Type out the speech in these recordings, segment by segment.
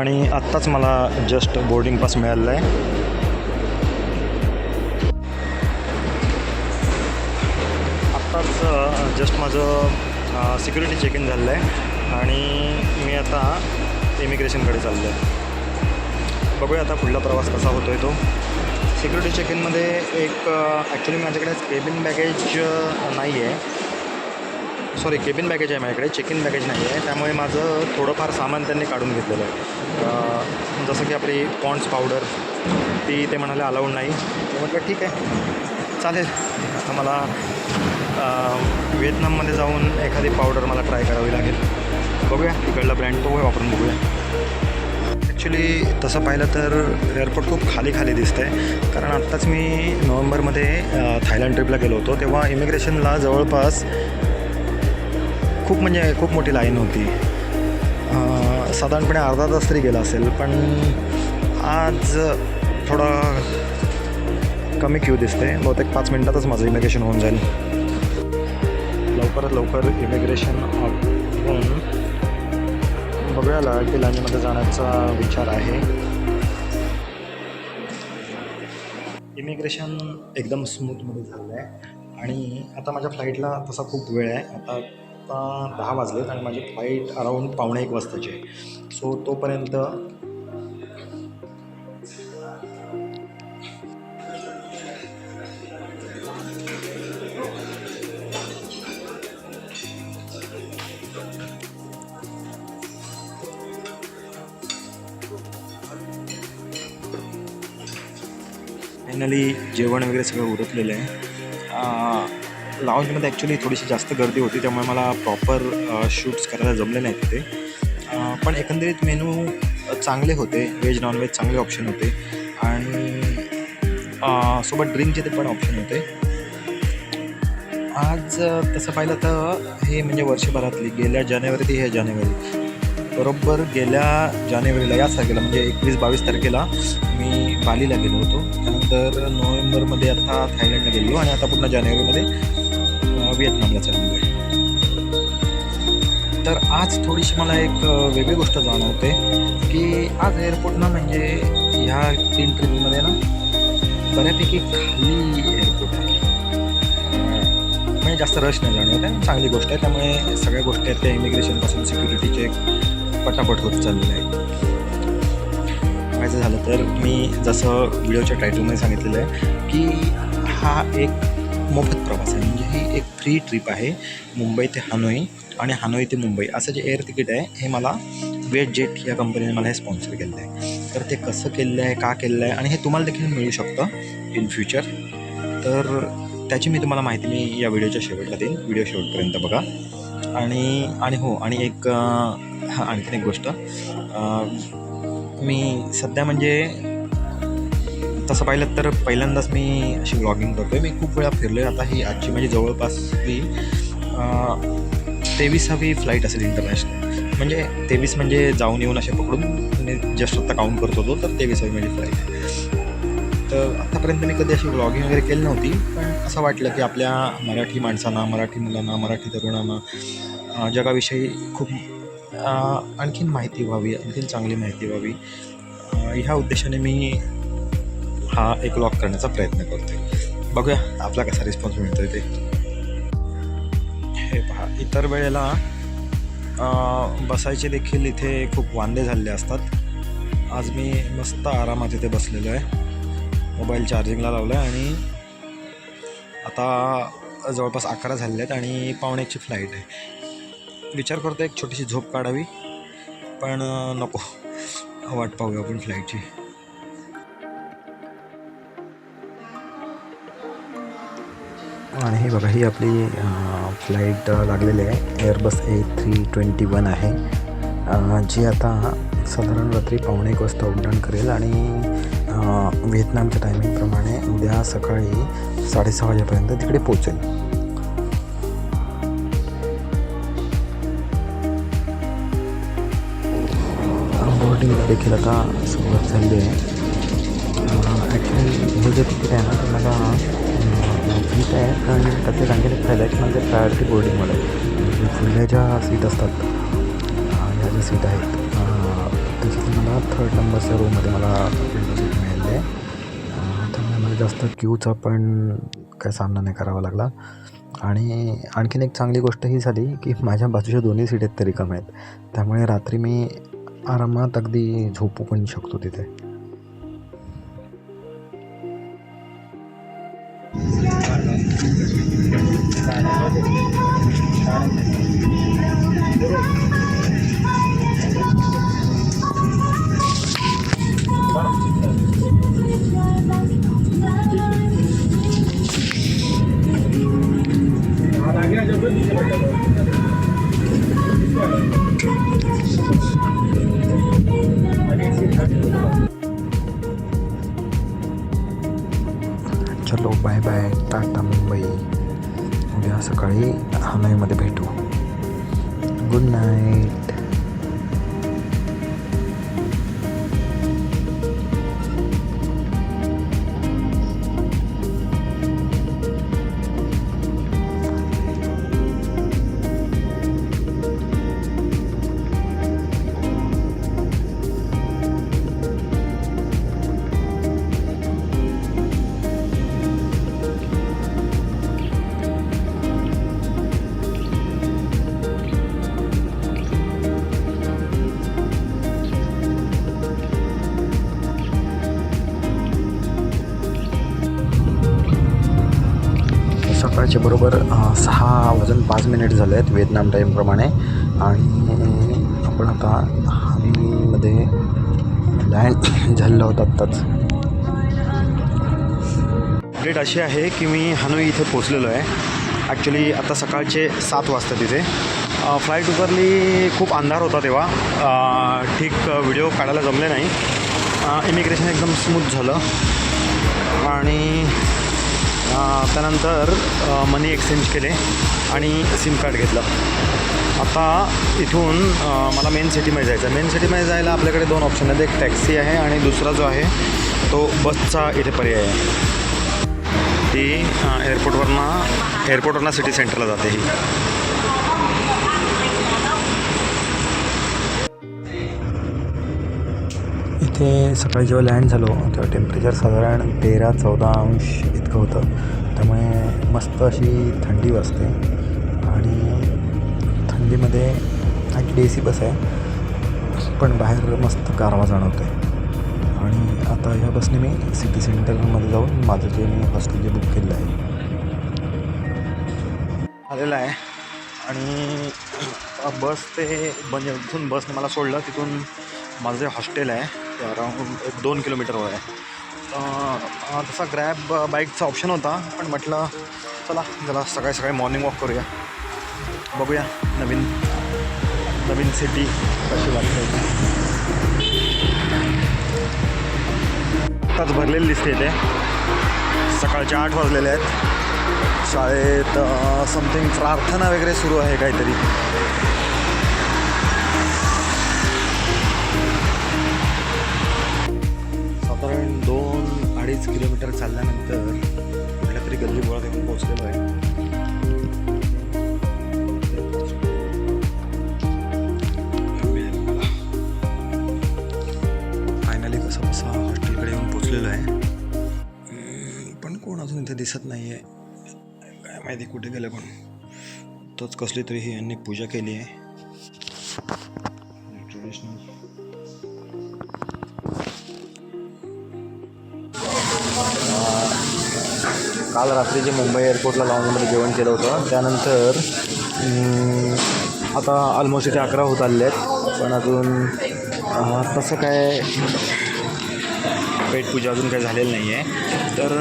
आणि आत्ताच मला जस्ट बोर्डिंग पास मिळालेला आहे. आत्ताच जस्ट माझं सिक्युरिटी चेक इन झालेलं आहे आणि मी आता इमिग्रेशनकडे चाललो आहे. बघूया आता पुढला प्रवास कसा होतो आहे तो. सिक्युरिटी चेक इनमध्ये एक ॲक्च्युली माझ्याकडे केबिन बॅगेज नाही आहे सॉरी केबिन बॅगेज आहे माझ्याकडे चेक इन बॅगेज नाही आहे. त्यामुळे माझं थोडंफार सामान त्यांनी काढून घेतलेलं आहे. जसं की आपली पॉन्ड्स पावडर ती ते म्हणाले अलाउड नाही. म्हटलं ठीक आहे चालेल. आता मला व्हिएतनाममध्ये जाऊन एखादी पावडर मला ट्राय करावी लागेल. बघूया तिकडला ब्रँड तो वापरून बघूया. ॲक्च्युली तसं पाहिलं तर एअरपोर्ट खूप खाली खाली दिसतं आहे कारण आत्ताच मी नोव्हेंबरमध्ये थायलंड ट्रिपला गेलो होतो. तेव्हा इमिग्रेशनला जवळपास खूप म्हणजे खूप मोठी लाईन होती. साधारणपणे अर्धा तास तरी गेला असेल पण आज थोडा कमी क्यू दिसते. बहुतेक पाच मिनटातच माझं इमिग्रेशन होऊन जाईल. लवकरात लवकर इमिग्रेशन होऊन बघूया लाडकी लाईनीमध्ये जाण्याचा विचार आहे. इमिग्रेशन एकदम स्मूथमध्ये झालं आहे आणि आता माझ्या फ्लाईटला तसा खूप वेळ आहे. आता आता दहा वाजलेत आणि माझी फ्लाईट अराऊंड पावणे एक वाजताची आहे. सो तोपर्यंत फायनली जेवण वगैरे सगळं उरकलेलं आहे. लाऊंजमध्ये ॲक्च्युली थोडीशी जास्त गर्दी होती त्यामुळे मला प्रॉपर शूट्स करायला जमले नाहीत तिथे. पण एकंदरीत मेनू चांगले होते व्हेज नॉनव्हेज चांगले ऑप्शन होते. आणि सोबत ड्रिंकचे ते पण ऑप्शन होते. आज तसं पाहिलं तर हे म्हणजे वर्षभरातली गेल्या जानेवारी ते हे जानेवारी. बरोबर गेल्या जानेवारीला याच तारखेला म्हणजे एकवीस बावीस तारखेला मी बालीला गेलो होतो. त्यानंतर नोव्हेंबरमध्ये आता थायलंडला गेलो आणि आता पुन्हा जानेवारीमध्ये व्हिएतनामला चाललो आहे तर आज थोडीशी मला एक वेगळी गोष्ट जाणवते की आज एअरपोर्टनं म्हणजे ह्या तीन ट्रिपमध्ये ना बऱ्यापैकी खाली एअरपोर्ट आहे. म्हणजे जास्त रश नाही जाणवत आहे चांगली गोष्ट आहे. त्यामुळे सगळ्या गोष्टी आहेत त्या इमिग्रेशनपासून सिक्युरिटी चेक पटापट होत चाललेलं आहे. माहिती झालं तर मी जसं व्हिडिओच्या टायटलमध्ये सांगितलेलं आहे की हा एक मोफत प्रवास आहे. म्हणजे ही एक फ्री ट्रिप आहे मुंबई ते हानोई आणि हानोई ते मुंबई. असं जे एअर तिकीट आहे हे मला वेट जेट या कंपनीने मला हे स्पॉन्सर केलं आहे. तर ते कसं केलेलं आहे का केलेलं आहे आणि हे तुम्हाला देखील मिळू शकतं इन फ्युचर तर त्याची मी तुम्हाला माहिती मी या व्हिडिओच्या शेवटला देईन. व्हिडिओ शेवटपर्यंत बघा. आणि आणि हो आणि एक हां हा आणखीन एक गोष्ट. मी सध्या म्हणजे तसं पाहिलं तर पहिल्यांदाच मी अशी ब्लॉगिंग करतो आहे मी खूप वेळा फिरलो आहे आता ही आजची म्हणजे जवळपास ही तेवीसावी फ्लाईट असेल इंटरनॅशनल म्हणजे तेवीस म्हणजे जाऊन येऊन असे पकडून मी जस्ट आत्ता काउंट करत होतो तर तेवीसावी म्हणजे फ्लाईट आहे. तर आत्तापर्यंत मी कधी अशी ब्लॉगिंग वगैरे केली नव्हती पण असं वाटलं की आपल्या मराठी माणसांना मराठी मुलांना मराठी तरुणांना जगाविषयी खूप आणखीन माहिती व्हावी आणखीन चांगली माहिती व्हावी. ह्या उद्देशाने मी हा एक लॉक करण्याचा प्रयत्न करतो बघूया आपला कसा रिस्पॉन्स मिळतो ते. हे पहा इतर वेळेला बसायचे देखील इथे खूप वांदे झालेले असतात. आज मी मस्त आरामात इथे बसलेलो आहे. मोबाईल चार्जिंगला लावला आहे आणि आता जवळपास अकरा झाले आहेत आणि पावणेची फ्लाईट आहे. विचार करतो एक छोटीशी झोप काढावी पण नको. वाट पाहूया आपण फ्लाईटची. आणि हे बघा ही आपली फ्लाईट लागलेली आहे. Airbus A three twenty one आहे. जी आता साधारण रात्री पावणे एक वाजता उड्डाण करेल आणि व्हिएतनामच्या टायमिंगप्रमाणे उद्या सकाळी साडेसहा वाजेपर्यंत तिकडे पोचेल बोर्डिंगला देखील आता सुरुवात झाली आहे. ॲक्च्युली हे जे तिकीट आहे ना ते मला फ्रीट आहे कारण त्याचे आणखी फायदा आहे की म्हणजे प्रायोरिटी बोर्डिंगमध्ये आहे ज्या सीट असतात ह्या ज्या सीट आहेत अं, त्याच्यात मला थर्ड नंबरच्या रूममध्ये मला आहे. त्यामुळे मला जास्त क्यूचा पण काय सामना नाही करावा लागला. आणि आणखीन एक चांगली गोष्ट ही झाली की माझ्या बाजूच्या दोन्ही सीट आहेत तरी कमी आहेत. त्यामुळे रात्री मी आरामात अगदी झोपू पण शकतो तिथे. हनोईमध्ये भेटू. गुड नाईट सकाळचे बरोबर सहा वाजून पाच मिनिट झाले आहेत व्हिएतनाम टाईमप्रमाणे आणि आपण आता हनीमध्ये लँड झालेलो आहोत आत्ताच. अपडेट अशी आहे की मी हनोई इथे पोचलेलो आहे. ॲक्च्युली आता सकाळचे सात वाजता तिथे. फ्लाईट उतरली खूप अंधार होता तेव्हा. ठीक व्हिडिओ काढायला जमले नाही. इमिग्रेशन एकदम स्मूथ झालं. आणि त्यानंतर मनी एक्सचेंज केले आणि सिम कार्ड घेतलं. आता इथून मला मेन सिटीमध्ये जायचं आहे. मेन सिटीमध्ये जायला आपल्याकडे दोन ऑप्शन आहेत. एक टॅक्सी आहे आणि दुसरा जो आहे तो बसचा इथे पर्याय आहे. ती एअरपोर्टवरनं एअरपोर्टवरनं सिटी सेंटरला जाते ही. इथे सकाळी जेव्हा लँड झालो तेव्हा टेम्परेचर साधारण तेरा चौदा अंश इतकं होतं. त्यामुळे मस्त अशी थंडी वाजते. आणि थंडीमध्ये ॲक्च्युली ए सी बस आहे पण बाहेर मस्त गारवा जाणवतो आहे आणि आता ह्या बसने मी सिटी सेंटरमध्ये जाऊन माझं जे मी हॉस्टेल जे बुक केलेलं आहे. आलेलं आहे. आणि बस ते म्हणजे जिथून बसने मला सोडलं तिथून माझं जे हॉस्टेल आहे ते अराऊंड एक दोन किलोमीटरवर आहे. तसा ग्रॅब बाईकचा ऑप्शन होता पण म्हटलं चला जरा सकाळी सकाळी मॉर्निंग वॉक करूया. बघूया नवीन नवीन सिटी कशी वाटते. आताच भरलेली दिसते इथे. सकाळचे आठ वाजलेले आहेत. शाळेत समथिंग प्रार्थना वगैरे सुरू आहे काहीतरी. किलोमीटर चालल्यानंतर कुठल्या तरी गल्ली बोळात येऊन पोहोचलेलो आहे. फायनली कसं बसा हॉस्टेलकडे येऊन पोचलेलो आहे. पण कोण अजून इथे दिसत नाही आहे काय माहिती कुठे गेलं पण तोच कसली तरी ही यांनी पूजा केली आहे. ट्रेडिशनल काल रात्री जे मुंबई एअरपोर्टला लॉन्जमध्ये जेवण केलं होतं त्यानंतर आता ऑलमोस्ट इथे अकरा होत आलेले आहेत पण अजून तसं काय पेटपूजा अजून काही झालेलं नाही आहे तर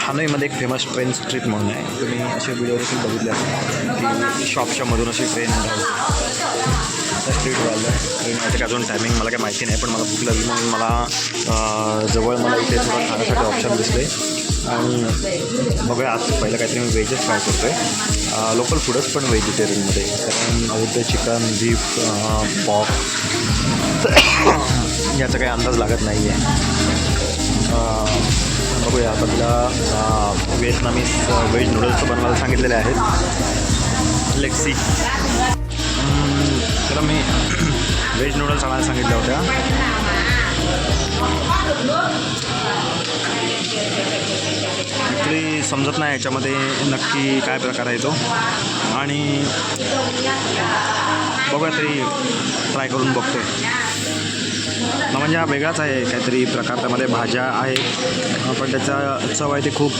हानोईमध्ये एक फेमस ट्रेन स्ट्रीट म्हणून आहे. तुम्ही असे व्हिडिओ देखील बघितले असतील की शॉपच्या मधून अशी ट्रेन धावते त्या स्ट्रीटवर आलं ट्रेन याचे अजून टायमिंग मला काही माहिती नाही पण मला भूक लागली म्हणून मला जवळ मला इथे थोडं खाण्यासाठी ऑप्शन दिसले आणि बघूया आज पहिलं काहीतरी मी व्हेजच ट्राय करतो आहे लोकल फूडच पण व्हेजिटेरियनमध्ये कारण उद्या चिकन बीफ पॉक याचा काही अंदाज लागत नाही आहे बघूया आता तिला व्हिएतनामीस व्हेज नूडल्स बनवायला सांगितलेले आहेत. लेक्सी तर मी व्हेज नूडल्स आणायला सांगितल्या होत्या. ॲक्च्युली समजत नाही याच्यामध्ये नक्की काय प्रकार आहे तो. आणि बघूया तरी ट्राय करून बघतो ना म्हणजे हा वेगळाच आहे काहीतरी प्रकार. त्यामध्ये भाज्या आहेत पण त्याचा चव आहे ते खूप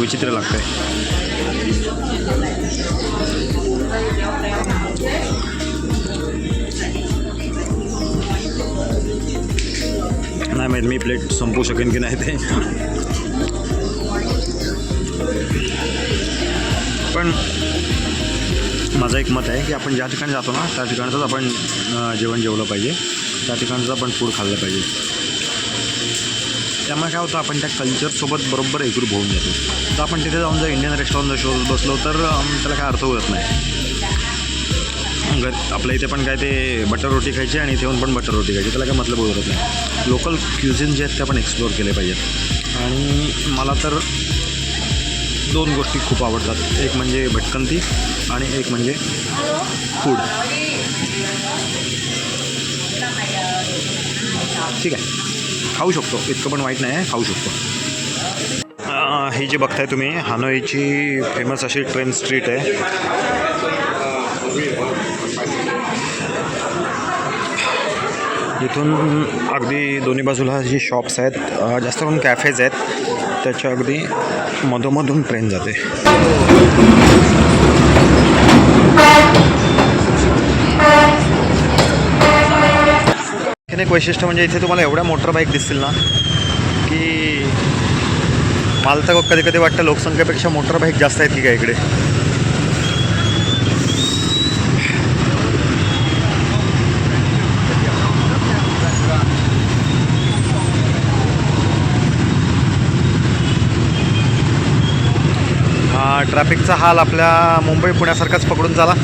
विचित्र लागतं आहे नाही माहीत मी प्लेट संपू शकेन की नाही ते. पण माझं एक मत आहे की आपण ज्या ठिकाणी जातो ना त्या ठिकाणचंच आपण जेवण जेवलं पाहिजे. त्या ठिकाणचं आपण फूड खाल्लं पाहिजे. त्यामुळे काय होतं आपण त्या कल्चरसोबत बरोबर एकरूप होऊन जातो. तर आपण तिथे जाऊन जर इंडियन रेस्टॉरंट शोध बसलो तर त्याला काय अर्थ उरत नाही. घर आपल्या इथे पण काय ते बटर रोटी खायची आणि इथे येऊन पण बटर रोटी खायची त्याला काय मतलब उरत नाही. लोकल क्युझिन जे आहेत ते आपण एक्सप्लोअर केले पाहिजेत. आणि मला तर दोन गोष्टी खूप आवडतात. एक म्हणजे भटकंती आणि एक म्हणजे फूड ठीक आहे. खाऊ शकतो. इतकं पण वाईट नाही आहे खाऊ शकतो. हे जे बघताय तुम्ही हानोईची फेमस अशी ट्रेन स्ट्रीट आहे. इथून अगदी दोन्ही बाजूला जी शॉप्स आहेत जास्त करून कॅफेज आहेत त्याच्या अगदी मधोमधून ट्रेन जाते. एक वैशिष्ट्य म्हणजे इथे तुम्हाला एवढ्या मोटर बाईक दिसतील ना की मला तर कधी कधी वाटतं लोकसंख्येपेक्षा मोटर बाईक जास्त आहेत की काय इकडे हा ट्रॅफिकचा हाल आपल्या मुंबई पुण्यासारखाच पकडून चाला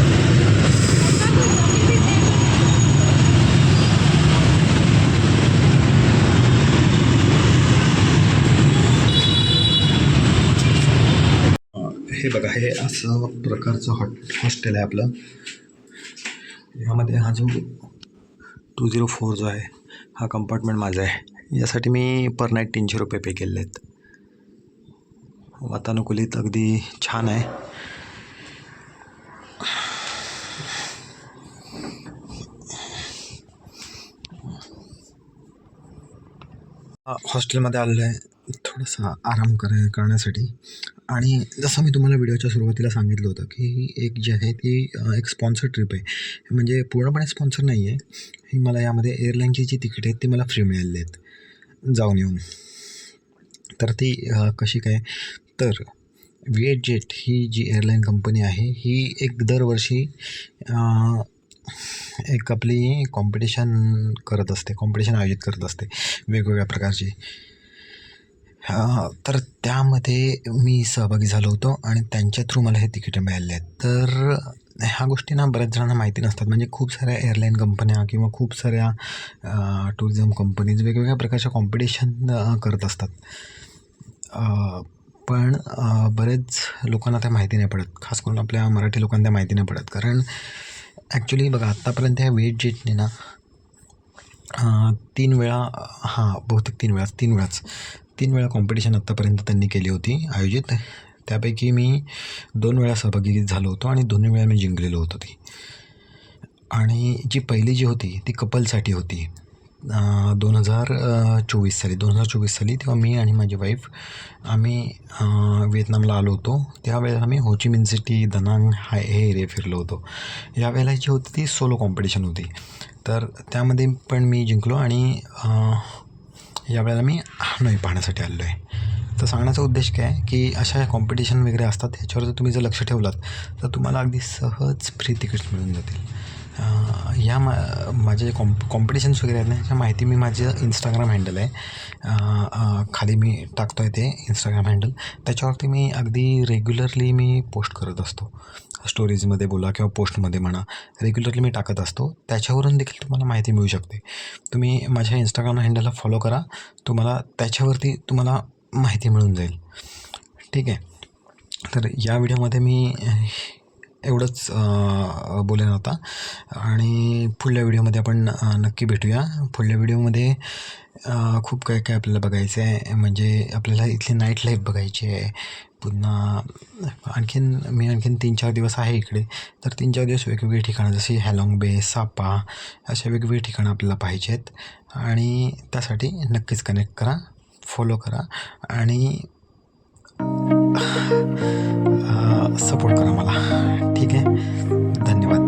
हे बघा हे असं प्रकारचं हॉट हॉस्टेल आहे आपलं. यामध्ये हा जो टू झिरो फोर जो आहे हा कंपार्टमेंट माझा आहे. यासाठी मी पर नाईट तीनशे रुपये पे केले आहेत. वातानुकूलित अगदी छान आहे. हॉस्टेलमध्ये आलेलं आहे. थोडंसं आराम कर करण्यासाठी. आणि जसं मी तुम्हाला व्हिडिओच्या सुरुवातीला सांगितलं होतं की एक जी आहे ती एक स्पॉन्सर ट्रिप आहे. म्हणजे पूर्णपणे स्पॉन्सर नाही आहे. ही मला यामध्ये एअरलाईनची जी तिकीट आहेत ती मला फ्री मिळालेली आहेत. जाऊन येऊन. तर ती कशी काय? तर विएट जेट ही जी एअरलाईन कंपनी आहे ही एक दरवर्षी एक आपली कॉम्पिटिशन करत असते कॉम्पिटिशन आयोजित करत असते वेगवेगळ्या प्रकारची. तर त्यामध्ये मी सहभागी झालो होतो आणि त्यांच्या थ्रू मला हे तिकीटं मिळाले आहेत. तर ह्या गोष्टींना बऱ्याच जणांना माहिती नसतात. म्हणजे खूप साऱ्या एअरलाईन कंपन्या किंवा खूप साऱ्या टुरिझम कंपनीज वेगवेगळ्या प्रकारच्या कॉम्पिटिशन करत असतात. पण बरेच लोकांना त्या माहिती नाही पडत. खास करून आपल्या मराठी लोकांना त्या माहिती नाही पडत. कारण ॲक्च्युली बघा आत्तापर्यंत ह्या वेट जेटने ना तीन वेळा हां बहुतेक तीन वेळाच तीन वेळाच. तीन वेळा कॉम्पिटिशन आत्तापर्यंत त्यांनी केली होती आयोजित. त्यापैकी मी दोन वेळा सहभागी झालो होतो आणि दोन्ही वेळा मी जिंकलेलो होतो. ती आणि जी पहिली जी होती ती कपलसाठी होती. दोन हजार चोवीस साली दोन हजार चोवीस साली तेव्हा मी आणि माझी वाईफ आम्ही व्हिएतनामला आलो होतो. त्यावेळेला आम्ही होचिमिन सिटी दनांग हा हे एरिया फिरलो होतो. यावेळेला जी होती ती सोलो कॉम्पिटिशन होती. तर त्यामध्ये पण मी जिंकलो आणि यावेळेला मी हानोई पाहण्यासाठी आलेलो आहे तर सांगण्याचा उद्देश काय आहे की अशा कॉम्पिटिशन वगैरे असतात ह्याच्यावर जर तुम्ही जर लक्ष ठेवलात तर तुम्हाला अगदी सहज फ्री तिकीट्स मिळून जातील. या मा माझे जे कॉम्प कॉम्पिटिशन्स वगैरे आहेत ना ह्याच्या माहिती मी माझं इंस्टाग्राम हँडल आहे. खाली मी टाकतो आहे ते इंस्टाग्राम हँडल त्याच्यावरती मी अगदी रेग्युलरली मी पोस्ट करत असतो. स्टोरीजमध्ये बोला किंवा पोस्टमध्ये म्हणा रेग्युलरली मी टाकत असतो. त्याच्यावरून देखील तुम्हाला माहिती मिळू शकते. तुम्ही माझ्या इंस्टाग्राम हँडलला फॉलो करा. तुम्हाला त्याच्यावरती तुम्हाला माहिती मिळून जाईल. ठीक आहे. तर या व्हिडिओमध्ये मी एवढंच बोलेन आता आणि पुढल्या व्हिडिओमध्ये आपण नक्की भेटूया. पुढल्या व्हिडिओमध्ये खूप काय काय आपल्याला बघायचं आहे. म्हणजे आपल्याला इथली नाईट लाईफ बघायची आहे. पुन्हा आणखीन मी आणखीन तीन चार दिवस आहे इकडे. तर तीन चार दिवस वेगवेगळी ठिकाणं जशी हॅलॉंग बे सापा अशा वेगवेगळी ठिकाणं आपल्याला पाहिजेत. आणि त्यासाठी नक्कीच कनेक्ट करा फॉलो करा. आणि सपोर्ट करा मला. ठीक आहे? धन्यवाद.